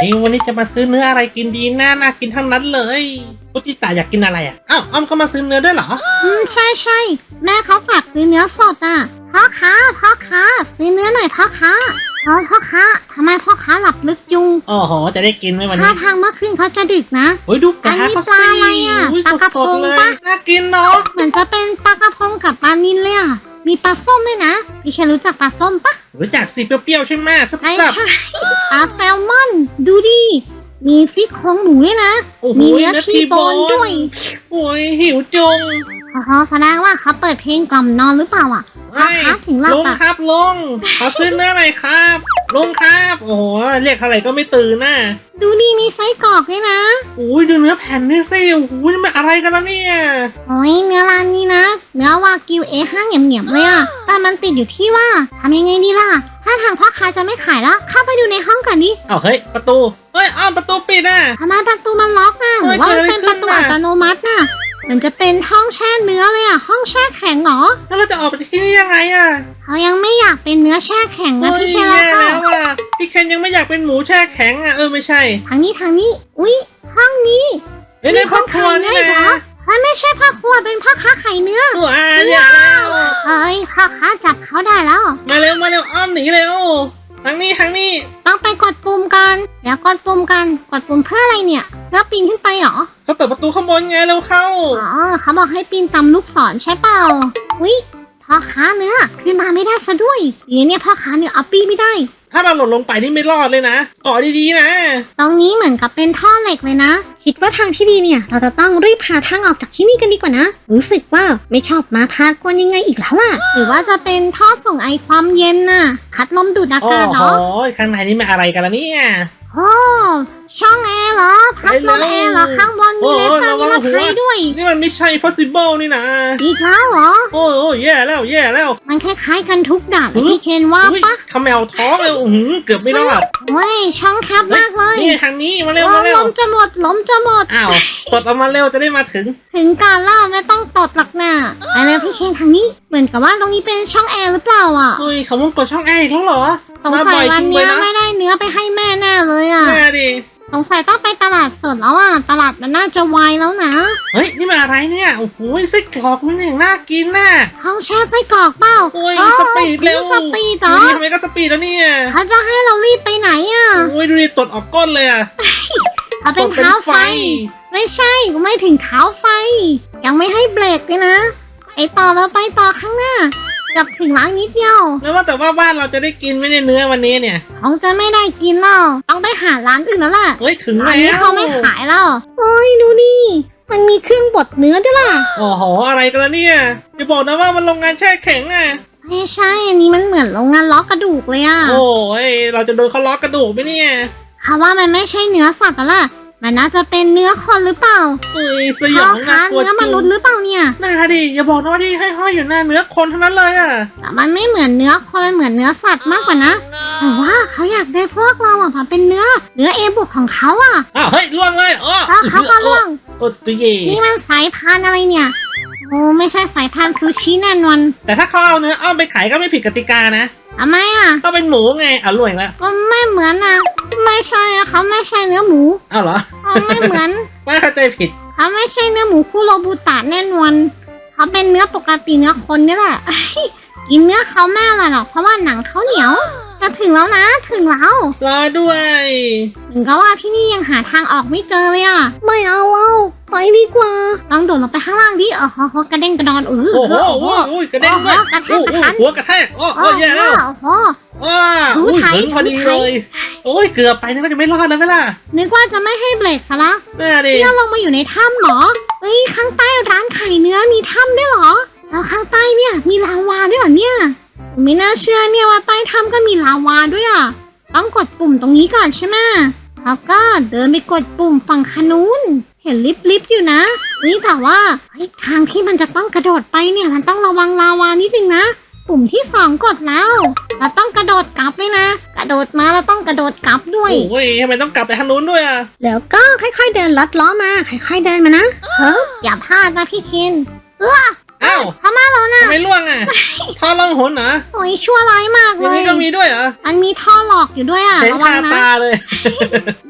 เอ้ยวันนี้จะมาซื้อเนื้ออะไรกินดีน่าน่ากินทั้งนั้นเลยพุทธิตาอยากกินอะไรอะอ้าวอ้อมก็มาซื้อเนื้อด้วยเหรอ อืมใช่ใช่แม่เขาฝากซื้อเนื้อสดอะพ่อค้าพ่อค้าซื้อเนื้อหน่อยพ่อค้าอ๋อพ่อค้าทำไมพ่อค้าหลับลึกจุงโอ้โห จะได้กินไหมวันท่านี้ทางเมื่อคืนเขาจะดึกนะ โอ้ยดูปลาอันนี้เขาปลาสิอะไรอะอุ้ยปลากระสพดงๆเลยปะ น่ากินเนาะ เหมือนจะเป็นปลากระพงกับปลานิลเลยอะ มีปลาส้มด้วยนะ พี่เครู้จักปลาส้มปะรู้จักสีเปรี้ยวๆใช่ไหมซัไม่บใช่ปลาแซลมอน ดูดิ มีซี่โครงหมูด้วยนะ ๆโอ้โหมีเนื้อทีโบนด้วย โอ้ยหิวจุงอ๋อแสดงว่าเขาเปิดเพลงกล่อมนอนหรือเปล่าอะพ่อค้าถึงหลับลุงอะ ครับลุงขอซื้อเนื้อหน่อยครับลุงครับ โอ้โหเรียกเท่าไหร่ก็ไม่ตื่นน่ะดูดิมีไส้กรอกด้วยนะ โอ้ยดูเนื้อแผ่นนี่สิโอ้โหนี่มันอะไรกันแล้วเนี่ย โอ้ยเนื้อร้านนี้ นะเนื้อวากิวเอห้าเหนียมๆเลยอะแต่มันติดอยู่ที่ว่าทำยังไงดีล่ะ ถ้าทางพ่อค้าจะไม่ขายแล้วเข้าไปดูในห้องก่อนดิเอาเฮ้ยประตูเฮ้ยอ้าวประตูปิดอะ ทำไมประตูมันล็อกนะหเฮ้รืยอว่ามันเกิดอะไรเป็นประตูขึ้นน่ะ อัตโนมัติน่ะเหมือนจะเป็นห้องแช่เนื้อเลยอะห้องแช่แข็งเหรอแล้วเราจะออกไปจากที่นี่ยังไงอะเขายังไม่อยากเป็นเนื้อแช่แข็งนะเฮ้ยพี่เคแย่ล่าแล้วอะพี่เคนยังไม่อยากเป็นหมูแช่แข็งอะเออไม่ใช่ทางนี้ทางนี้ อุ๊ย ห้องนี้เฮ้ยในครอบครัวนี่มีคนขายเนื้อเหรนะอ เฮ้ยไม่ใช่พ่อครัวเป็นพ่อค้าไข่เนื้อตัวอาอย่าแล้วเฮ้ยพ่อค้าจับเขาได้แล้ว มาเร็วมาเร็วอ้อมหนีเร็วทางนี้ทางนี้ต้องไปกดปุ่มกันเดี๋ยวกดปุ่มกันกดปุ่มเพื่ออะไรเนี่ยเพื่อปีนขึ้นไปเหรอเขาเปิดประตูข้างบนไงเร็วเข้าอ๋อเขาบอกให้ปีนตามลูกศรใช่เปล่าอุ๊ยพ่อค้าเนื้อขึ้นมาไม่ได้ซะด้วยเดี๋ยวเนี่ยพ่อค้าเนี่ยเอาปีนไม่ได้ ถ้าเราหล่นลงไปนี่ไม่รอดเลยนะเกาะดีๆนะ ตรงนี้เหมือนกับเป็นท่อเหล็กเลยนะ คิดว่าทางที่ดีเนี่ย เราจะต้องรีบหาทางออกจากที่นี่กันดีกว่านะ รู้สึกว่าไม่ชอบมาพากวนยังไงอีกแล้วล่ะ หรือว่าจะเป็นท่อส่งไอความเย็นน่ะพัดลมดูดอาโอ้กาศโหเนาะข้างในนี่มันอะไรกันล่ะเนี่ย โอ้ช่องแอร์เหรอ พัดลมแอร์เหรอ ข้างบนมีเลเซอร์นิรภัยด้วย นี่มันไม่ใช่ possible นี่นะอีกแล้วเหรอ โอ้ยโอ้ยแย่แล้วแย่แล้ว มันคล้ายๆกันทุกด่านเลยอุ๊ยพี่เคนว่าอุ๊ยปะเขมแมวท้องเลยอื้อหือเกือบไม่รอดเว้ยช่องแคบมากเลยนี่ทางนี้มาเร็วโอ้มาเร็วล้มจะหมดล้มจะหมด อ้าวตดออกมาเร็วจะได้มาถึง ถึงการล่าไม่ต้องตดหลักหน้าไปเลยพี่เคนทางนี้ เหมือนกับว่าตรงนี้เป็นช่องแอร์หรือเปล่าอะเฮ้ยเขามุ่งกดช่องแอร์อีกแล้วเหรอสงสัยวันจริงเนี้ยนะไม่ได้เนื้อไปให้แม่แน่เลยอะแม่ดิสงสัยต้องไปตลาดสดแล้วอะ ตลาดมันน่าจะวายแล้วนะ เฮ้ย นี่มันอะไรเนี่ย โอ้โหไส้กรอกมันอย่างน่ากินน่ะห้องแช่ไส้กรอกเปล่าโอ้ยโอ้สปีดเร็วสปีดเหรอดูดิทำไมก็สปีดแล้วเนี่ยเขาจะให้เรารีบไปไหนอะ โอ้ยดูดิตดออกก้นเลยอะเขาเป็นตดเท้าไฟ ไม่ใช่ไม่ถึงเท้าไฟ ยังไม่ให้เบรกเลยนะไปต่อแล้วไปต่อข้างหน้าเกับถึงร้านนิดเดียวแล้วว่าแต่ว่าบ้านเราจะได้กินไหมเนี่ยเนื้อวันนี้เนี่ยคงจะไม่ได้กินแล้วต้องไปหาร้านอื่นแล้วล่ะเฮ้ยถึงร้าแล้นนี้วเขาไม่ขายแล้วเอ้ยดูดิมันมีเครื่องบดเนื้อด้วยล่ะโอ้โหอะไรกันละเนี่ยอย่าบอกนะว่ามันโรงงานแช่แข็งอะไม่ใช่อันนี้มันเหมือนโรงงานล้อกระดูกเลยอะโอ้ยเราจะโดนเขาล็อกกระดูกไหมเนี่ยเขาว่ามันไม่ใช่เนื้อสัตว์แล้วล่ะ มันน่าจะเป็นเนื้อคนหรือเปล่าเฮ้ยสยพ่อองค้าน่ากลัวเนื้อมนุษย์หรือเปล่าเนี่ยน่าดิอย่าบอกนะว่าที่ห้อยๆอยู่หน้าเนื้อคนเท่านั้นเลยอะแต่มันไม่เหมือนเนื้อคนมันเหมือนเนื้อสัตว์มากกว่านะแต่ว่าเขาอยากได้พวกเราอะมาเป็นเนื้อเนื้อเอบุกของเขาอะอ้าวเฮ้ยล่วงเลยอ๋อแล้วเขาก็ล่วง โอ้ตัวเย่นี่มันสายพันธุ์อะไรเนี่ย โอ้ไม่ใช่สายพันธุ์ซูชิแน่นอน แต่ถ้าเขาเอาเนื้ออ้อมไปขายก็ไม่ผิดกติกานะ ทำไมอะ ก็เป็นหมูไงอะล่วงอีกแล้วมันไม่เหมือนนะไม่ใช่อะเขาไม่ใช่เนื้อหมูอ้าวเหรอเขาไม่เหมือน ไม่เข้าใจผิด เขาไม่ใช่เนื้อหมูคุโรบุตะแน่นอนเขาเป็นเนื้อปกติเนื้อคนนี่แหละกินเนื้อเขาแม่ละหรอกเพราะว่าหนังเขาเหนียว จะถึงแล้วนะ ถึงแล้วรอด้วยถึงก็ว่าที่นี่ยังหาทางออกไม่เจอเลยอะ ไม่เอาเอาไปดีกว่าลองโดดลงไปข้างล่างดิเออโหกระเด้งกระดอนเออโอ้โหเออโอ้โหโอ้ยกระเด้งด้วยโอ้โหกระแทโอ้กโหกระทันหัวกระแทกโอ้โอ้โอ้แย่แล้วโอ้โหอ้าถูอุ้ยไถถึงพอดีถูไถเลยโอ้ยเกือบไปนึกว่าจะไม่รอดแล้วไหมล่ะนึกว่าจะไม่ให้เบรกซะละน่าดิเนี่ยลงมาอยู่ในถ้ำเหรอเอ้ยข้างใต้ร้านไข่เนื้อมีถ้ำด้วยเหรอแล้วข้างใต้เนี่ยมีลาวาด้วยเหรอเนี่ยผม ไม่น่าเชื่อเนี่ยว่าใต้ถ้ำก็มีลาวาด้วยอะ ต้องกดปุ่มตรงนี้ก่อนใช่ไหมแล้วก็เดินไปกดปุ่มฝั่งขนุนเห็นลิฟต์ลิฟต์อยู่นะ นี่แต่ว่าเฮ้ยทางที่มันจะต้องกระโดดไปเนี่ยมันต้องระวังลาวานิดนึงนะ ปุ่มที่สองกดแล้ว เราต้องกระโดดกลับด้วยนะ กระโดดมาแล้วต้องกระโดดกลับด้วย โอ้ยทำไมต้องกลับไปทางนู้นด้วยอะ แล้วก็ค่อยๆเดินลัดล้อมา ค่อยๆเดินมานะ เฮ้ยอย่าพลาดนะพี่คิน เออ อ้าวเข้ามาแล้วนะทำไมล่วงอะท่อล่องหนเหรอโอ้ยชั่วร้ายมากอเลย่างยนี้ก็มีด้วยเหรอมันมีท่อหลอกอยู่ด้วยอะเห็นระวัคางนะตาเลย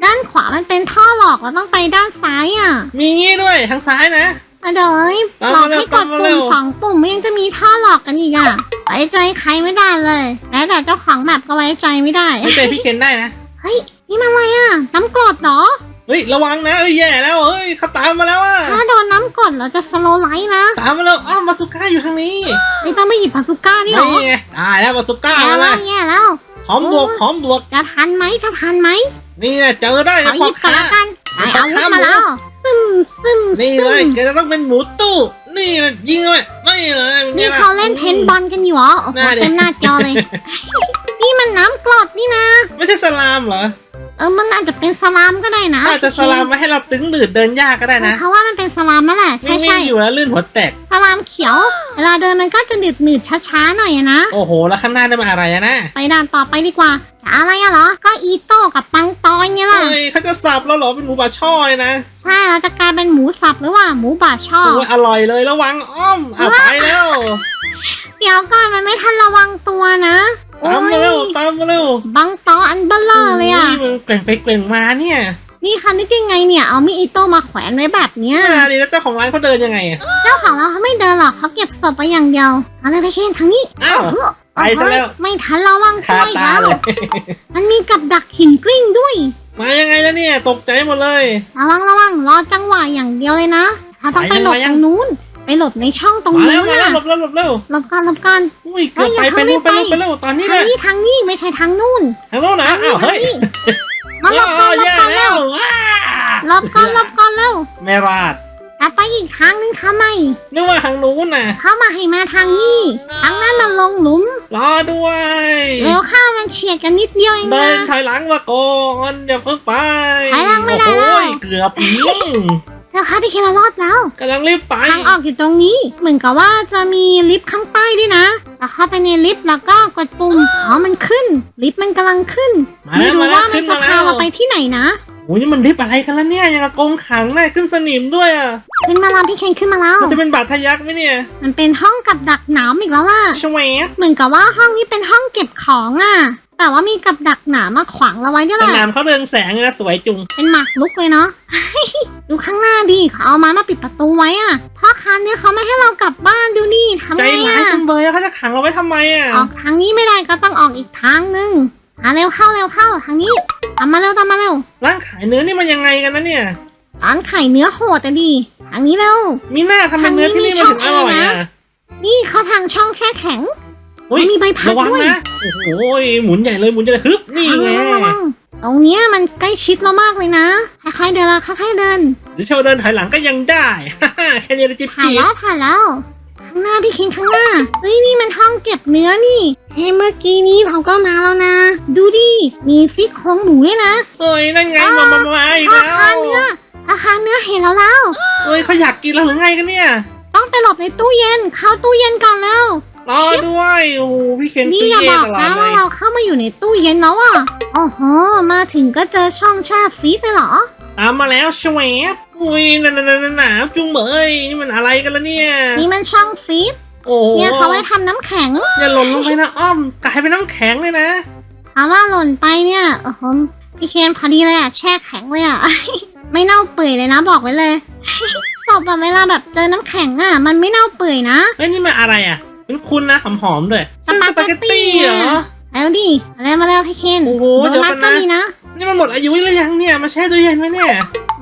ด้านขวามันเป็นท่อหลอกเราต้องไปด้านซ้ายอะมีงี้ด้วยทางซ้ายนะอะเดี๋ยวเอ้ยตามหลมาอกให้กดตามมาเร็ปุ่มวสองปุ่มไม่ยังจะมีท่อหลอกกันอีกอะไว้ใจใครไม่ได้เลยแม้แต่เจ้าของแบบก็ไว้ใจไม่ได้ ไม่เจอพี่เคนได้นะ เฮ้ย นี่มันอะไรอะ น้ำกรดเหรอเฮ้ยระวังนะเอ้ยแย่แล้วเฮ้ยเขาตามมาแล้วอะถ้าโดนน้ำกรดเราจะสโลว์ไลท์นะตามมาแล้วอ้าวมาสุก้าอยู่ทางนี้ไม่ต้องไปหยิบพาสุก้านี่หรอนี่ไงตายแล้วมาสุก้าแย่มาแล้แล้ววแย่แล้วพร้อมบวกโอ้พร้อมบวกจะทันไหมจะทันไหมนี่แหละเจอได้ขอนะหพ่อยิบกันค้า ละกันได้พ่ออาวุธค้ามาแล้วหมูซึมซึมนี่ซึเลยมแกจะต้องเป็นหมูตู้ นี่นะยิงเลยนี่เลยป็ไงนี่ล่ะ เขาเล่นเพนบอลกันอยู่เหรอโอ้โหน่าดิ เต็มหน้าจอเลย นี่มันน้ำกรดนี่นะไม่ใช่สลามเหรอ เออมันอาจจะเป็นสลามก็ได้นะอาจจะสลามมาให้เราตึงดืดเดินยากก็ได้นะเขาว่ามันเป็นสลามนั่นแหละใช่นิ่ใช่งๆอยู่แล้วลื่นหัวแตกสลามเขียว เวลาเดินมันก็จะหนืดหนืดๆช้าๆหน่อยอะนะโอ้โหแล้วข้างหน้าได้มาอะไรอะนะไปด่านต่อไปดีกว่าจะอะไรอะเหรอ ก็อีโต้กับปังตอยเนี่ยล่ะเฮ้ยเขาจะสับแล้วเหรอเป็นหมูบาช่อเลยนะใช่เราจะกลายเป็นหมูสับหรือว่าหมูบาช่อโอ้ยอร่อยเลยระวังอ้อมอะไปแล้วเดี๋ยวก่อนมันไม่ทันระวังตัวนะโอ้ ตามมาเร็วยตามมาเร็วบังตออันเบลเลอร์เลยอะนี่มันเกล่งไปเกล่งมาเนี่ย นี่คันนึกยังไงเนี่ย เอามีดอิโต้มาแขวนไว้แบบเนี้ยอ่าดีแล้วเจ้าของร้านเขาเดินยังไงอะเจ้าของเราเขาไม่เดินหรอกเขาเก็บศพไปอย่างเดียวเอาเลยไปเคนทางนี้อ้าวเฮ้ยไปซะแล้วไม่ทันระวังตัคาวอีกตาแล้วเลย มันมีกับดักหินกลิ้งด้วย มายังไงแล้วเนี่ย ตกใจหมดเลย ระวังระวังรอจังหวะอย่างเดียวเลยนะถ้าต้องไปไปยังหลบไปยัทางงนู้น ไปหลบในช่องตรงมานู้แล้วนมาแล้วน่ะหลบแล้วหลบแล้วหลบก่อนหลบก่อนอุ้ยเกือบเฮ้ไปยอย่าไปเร็วเพิ่ไปงเร็วรีบไปเร็วตอนนี้ทางนะนี้ทางนี้ไม่ใช่ทางนู้นทางโน้นนะทางนี้อ้าวทางเฮ้ยนี้มาหลบก่อนหลบแย่ก่อนแล้เร็ววว้าหลบก่อนหลบก่อนเร็วไม่รอดกลับไปอีกทางนึงทำไมนึกว่าทางนู้นน่ะ เข้ามาให้มาทางนี้ทางนั้นมันลงหลุมรอด้วยเร็วเข้ามันเฉียดกันนิดเดียวเองเดินะ นถอยหลังมาก่อนอย่าเพิ่งไปถอยหลังไม่ได้โอ้แล้วโหเกือบอืม แล้วค่ะพี่เคเรารอดแล้ว กำลังรีบไป ทางออกอยู่ตรงนี้ เหมือนกับว่าจะมีลิฟต์ข้างใต้ด้วยนะแล้วเข้าไปในลิฟต์แล้วก็กดปุ่ม อ๋อ มันขึ้น ลิฟต์มันกำลังขึ้น มาไม่แล้วรู้มาแล้วว่ามัขึ้นนจะมาแล้พาวเราไปที่ไหนนะโอ้ยนี่มันลิฟต์อะไรกันแล้วเนี่ยยังกับกรงขังน่ะขึ้นสนิมด้วยอะขึ้นมาแล้วพี่เคนขึ้นมาแล้วมันจะเป็นบาดทะยักไหมเนี่ยมันเป็นห้องกับดักหนามอีกแล้วล่ะชวบเหมือนกับว่าห้องนี้เป็นห้องเก็บของอะ แต่ว่ามีกับดักหนามมาขวางเราไว้ด้วยสแหละนามเขาเรืองแสงเลยนะสวยจุง เป็นหมากลุกเลยเนาะดูข้างหน้าดิเขาเอาไม้มาปิดประตูไว้อะพ่อค้าเนี่ยเขาไม่ให้เรากลับบ้านดูนี่ทำใจไงร้ายอะจังเลยอะเขาจะขังเราไว้ทำไมอะออกทางนี้ไม่ได้ก็ต้องออกอีกทางนึง อะเร็วเข้าเร็วเข้าทางนี้ตามมาเร็วตามมาเร็วร้านขายเนื้อนี่มันยังไงกันนะเนี่ย ร้านไข่เนื้อโหดแต่ดีทางนี้เร็ว มีหน้าทำเป็นเนื้อที่นี่มันถึงอร่อยอะนี่เขาทางช่องแค่แข็งอุ้ยมีใบพัดระวังด้วยนะโอ้โหหมุนใหญ่เลยหมุนใหญ่เลยฮึบนี่ไงระวัระวังตรงเนี้ยมันใกล้ชิดเรามากเลยนะค่อยๆเดินละค่อยๆเดินหรือโชว์เดินถอยหลังก็ยังได้แค่นี้เราจิ๊บผ่านจิ๊บแล้วผ่านแล้ว ข้างหน้าพี่คิงข้างหน้า เฮ้ยนี่มันห้องเก็บเนื้อนี่เฮ้ยเมื่อกี้นี้เราก็มาแล้วนะ ดูดิ มีซี่โครงหมูด้วยนะเฮ้ยนั่นไงมามามาอีกพ่อแล้วค้าเนื้อพ่อค้าเนื้อเห็นแล้วแล้ว เฮ้ยเขาอยากกินเราหรือไงกันเนี่ยต้องไปหลบในตู้เย็น เข้าตู้เย็นก่อนแล้ว รอด้วยโอ้โหพี่เคนนี่ตู้อย่าเย็บนอกตลอดนะเลว่ายเราเข้ามาอยู่ในตู้เย็นแล้วอะโอ้โห มาถึงก็เจอช่องแช่ฟรีซเลยเหรอ ตามมาแล้วชวบ อุ้ยหนาวหนาวหนาวจุงเบยนี่มันอะไรกันละเนี่ย นี่มันช่องฟรีซโอ้โหเนี่ยเขาไว้ทำน้ำแข็งอย่าหล่นลงไปนะอ้อมกลายเป็นน้ำแข็งเลยนะถามว่าหล่นไปเนี่ยโอ้โหพี่เคนพอดีเลยอะแช่แข็งเลยอะไม่เน่าเปื่อยเลยนะบอกไว้เลยศพอะเวลาแบบเจอน้ำแข็งอะมันไม่เน่าเปื่อยนะเฮ้ยนี่มันอะไรอะเป็นคุณนะหอมๆด้วยสปาเกตตี้เหรอแล้วดิอะไรมาแล้วพี่เคนโอ้โหโดเดี๋ยวนักัทนก็นะ มีนะ นี่มันหมดอายุหรือยังเนี่ยมาแช่ตู้เย็นไหมเนี่ย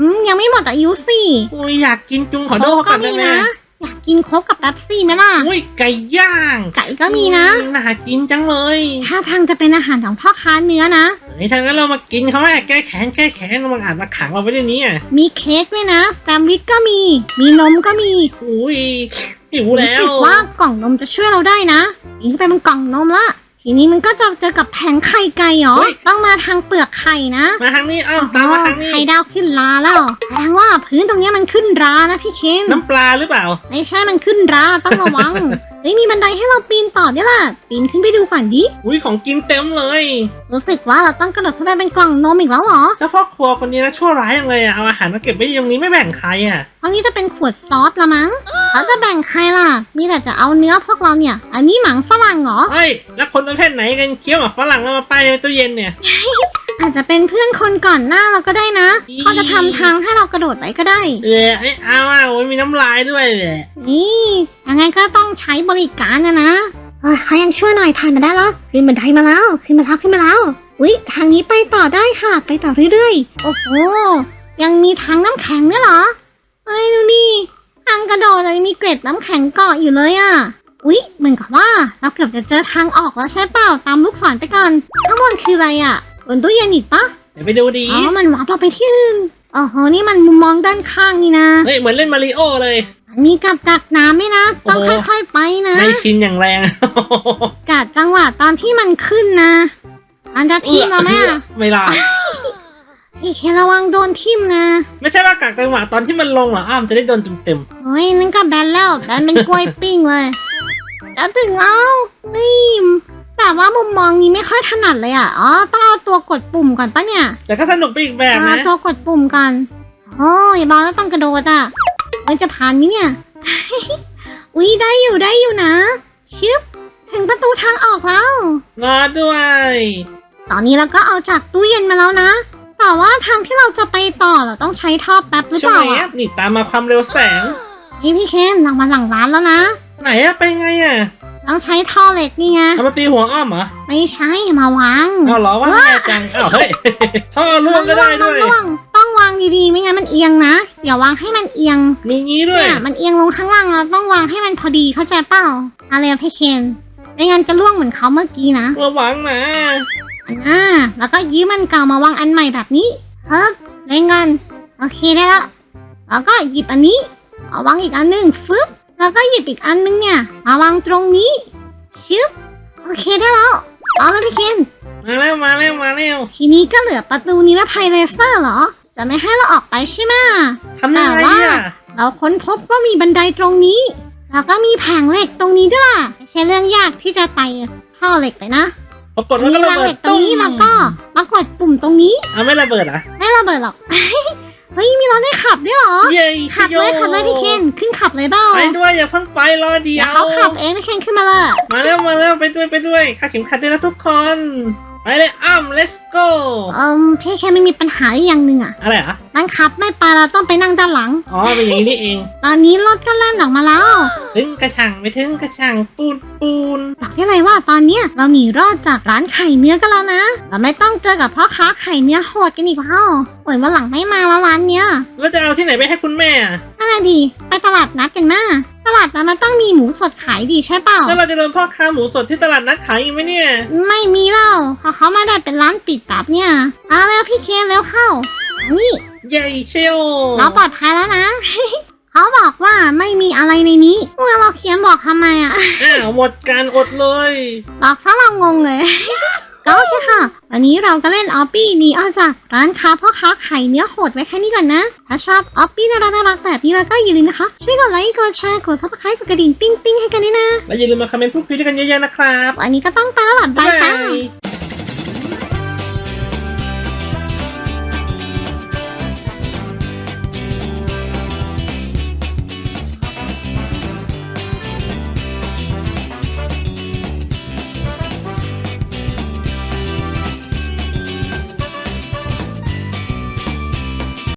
อืมยังไม่หมดอายุสิอุ้ยอยากกินจุงขอโทษโค้เขากก่ก็อนได้มีไหมนะอยากกินโค้กกับแป๊บซี่ไหมล่ะอุ้ยไก่ย่าง ไก่ก็มีนะอุ้ยน่ากินจังเลยถ้าทางจะเป็นอาหารของพ่อค้าเนื้อนะเฮ้ยทางนั้นเรามากินเขาแม่แก้แค้นแก้แค้นมันอาจมาขังเราไว้ในนี้อะมีเค้กด้วยนะแซมวิชก็มี มีนมก็มีอุ้ยหิวรู้แล้วสึกว่ากล่องนมจะช่วยเราได้นะปีนขึ้นไปบนกล่องนมละ ทีนี้มันก็จะเจอกับแผงไข่ไก่เหรอต้องมาทางเปลือกไข่นะมาทางนี้เอ้าตามมาทางนี้ ไข่ดาวขึ้นราแล้วแสดงว่าพื้นตรงเนี้ยมันขึ้นรานะพี่เคน น้ำปลาหรือเปล่า ไม่ใช่มันขึ้นราต้องระวัง เฮ้ยมีบันไดให้เราปีนต่อด้วยล่ะ ปีนขึ้นไปดูก่อนดิ อุ้ยของกินเต็มเลย รู้สึกว่าเราต้องกระโดดขึ้นไปเป็นกล่องนมอีกแล้วเหรอเจ้าพ่อครัวคนนี้นะชั่วร้ายยังเลยอะ เอาอาหารมาเก็บไว้ตรงนี้ไม่แบ่งใครอะเพราะนี่จะเป็นขวดซอสละมั้งเขาจะแบ่งใครล่ะ มีแต่จะเอาเนื้อพวกเราเนี่ย อันนี้หมังฝรั่งเหรอเฮ้ย แล้วคนประเภทไหนกันเคี้ยวหมากฝรั่งแล้วมาป้ายในตู้เย็นเนี่ย อาจจะเป็นเพื่อนคนก่อนหน้าเราก็ได้นะอีเขาจะทำทางให้เรากระโดดไปก็ได้เออไอ้เอาอะโอ้ยมีน้ำลายด้วยแหละนี่ยังไงก็ต้องใช้บริการนะนะเออเขายังช่วยหน่อยผ่านมาได้แล้วขึ้นบันไดมาแล้วขึ้นมาแล้วขึ้นมาแล้วอุ๊ยทางนี้ไปต่อได้ค่ะ ไปต่อเรื่อยๆ โอ้โห ยังมีทางน้ำแข็งด้วยเหรอเฮ้ยดูนี่ทางกระโดดยังมีเกล็ดน้ำแข็งเกาะอยู่เลยอะอุ๊ยเหมือนกับว่าเราเกือบจะเจอทางออกแล้วใช่เปล่าตามลูกศรไปก่อนข้างบนคืออะไรอะ บนตู้เย็นอีกปะเดี๋ยวไปดูดีอ๋อมันวับเราไปที่อื่นอ้โหนี่มันมุมมองด้านข้างนี่นะเฮ้ยเหมือนเล่นมาริโอเลย มีกับดักน้ำไหมนะ ต้องโอ้โห ค่อยๆไปนะในชินอย่างแรงกะจังหวะตอนที่มันขึ้นนะอันจะทิ่มเราไหมอะไม่ล่ะอีเคระวังโดนทิ่มนะไม่ใช่ว่ากากจังหวะตอนที่มันลงเหรออ้ามจะได้โดนเต็มเฮ้ยนั่นก็แบนแล้วแบนเป็นกล้วยปิ้งเลยจะถึงแล้วนี่ แบบว่ามุมมองนี้ไม่ค่อยถนัดเลยอะ อ๋อ ต้องเอาตัวกดปุ่มก่อนปะเนี่ยๆแต่ก็สนุกไปอีกแบบเอานะตัวกดปุ่มก่อนโอ้ยบอกแล้วต้องกระโดดอะเฮ้ยจะผ่านไหมเนี่ย อุ้ยได้อยู่ได้อยู่นะชึบถึงประตูทางออกแล้ว รอด้วย ตอนนี้เราก็เอาจากตู้เย็นมาแล้วนะ แต่ว่าทางที่เราจะไปต่อเราต้องใช้ท่อแป๊บหรือเปใช่ล่าไหมอะนี่ตามมาความเร็วแสง นี่พี่เคนหลังมาหลังร้านแล้วนะ ไหนอะไปไงอะ ต้องใช้ท่อเหล็กนี่ไงเอามาตีหัวอ้อมเหรอไม่ใช่มาวางเอาเหรอว่าแน่จังอ้าวเฮ้ยท่อร่วงก็ได้ด้วย มันร่วงต้องวางดีๆ ไม่งั้นมันเอียงนะอย่าวางให้มันเอียงมีงี้ด้วยเนี่ยมันเอียงลงข้างล่างเราต้องวางให้มันพอดีเข้าใจเปล่าอะไรอะพี่เคนไม่งั้นจะล่วงเหมือนเขาเมื่อกี้นะระวังนะอ่าแล้วก็ยืมมันเก่ามาวางอันใหม่แบบนี้เฮ้ยเล่นกันโอเคได้แล้วแล้วก็หยิบอันนี้เอาวางอีกอันหนึงฟึบ แล้วก็หยิบอีกอันนึงเนี่ยมาวางตรงนี้ชึบโอเคได้แล้วเอาเลยพี่เคนมาแล้วมาแล้วมาแล้วทีนี้ก็เหลือประตูนิรภัยเลเซอร์เหรอ จะไม่ให้เราออกไปใช่ไหมทำยังไงแต่ว่าอะเราค้นพบว่ามีบันไดตรงนี้ แล้วก็มีแผงเหล็กตรงนี้ด้วยล่ะไม่ใช่เรื่องยากที่จะไต่ท่อเหล็กไปนะปรากฏว่ามีก็ระรางเบิเหดล็กตรงนี้ตุ้มแล้วก็มากดปุ่มตรงนี้เอาไม่ระเบิดเหรอะไม่ระเบิดหรอกเฮ้ยมีรถได้ขับด้วยเหรอ เย้ขับเลยขับเลยพี่เคนขึ้นขับเลยเบ้าไปด้วยอย่าเพิ่งไปรอเดีเดี๋ยยววเขาขับเองพี่เคนขึ้นมาเลยมาแล้วมาแล้วไปด้วยไปด้วยคาดเข็มขัดด้วยนะทุกคน ไปเลยอ้ำ let's go เอืมพี่เคนไม่มีปัญหาอีกอย่างหนึ่งอะอะไรอะนั่งขับไม่ไปเราต้องไปนั่งด้านหลัง อ๋อเป็นอย่างนี้นี่เอง ตอนนี้รถก็แล่นออกมาแล้ว ถึงกระชังไปถึงกระชังปูนปูนบอกได้เลยว่าตอนเนี้ยเราหนีรอดจากร้านไข่เนื้อกันแล้วนะ เราไม่ต้องเจอกับพ่อค้าไข่เนื้อโหดกันอีกแล้วโอ้ยวันหลังไม่มาแล้วร้านเนี้ยแล้วจะเอาที่ไหนไปให้คุณแม่อะอะไรดี ไปตลาดนัดกันมา ตลาดนัดมันต้องมีหมูสดขายดีใช่เปล่า แล้วเราจะโดนพ่อค้าหมูสดที่ตลาดนัดขายอีกไหมเนี่ย ไม่มีแล้วเพราะเขามาได้เป็นร้านปิดแบบเนี่ยเอาแล้วพี่เคนแล้วเข้า นี่เย้เชียวเราปลอดภัยแล้วนะ เขาบอกว่าไม่มีอะไรในนี้เมื่อเราเขียนบอกทำไมอะอ้าวหมดการอดเลย บอกซะเรางงเลย ก็โอเคค่ะ วันนี้เราก็เล่นออปปี้หนีออกจากร้านค้าพ่อค้าไข่เนื้อโหดไว้แค่นี้ก่อนนะ ถ้าชอบออปปี้น่ารักน่ารักแบบนี้แล้วก็อย่าลืมนะคะ ช่วยกดไลค์กดแชร์กดซับสไครต์กดกระดิ่งปิ้งปิ้งให้กันด้วยนะ และอย่าลืมมาคอมเมนต์พูดคุยด้วยกันเยอะๆนะครับ วันนี้ก็ต้องไปแล้วล่ะบายจ้าบ๊ายบาย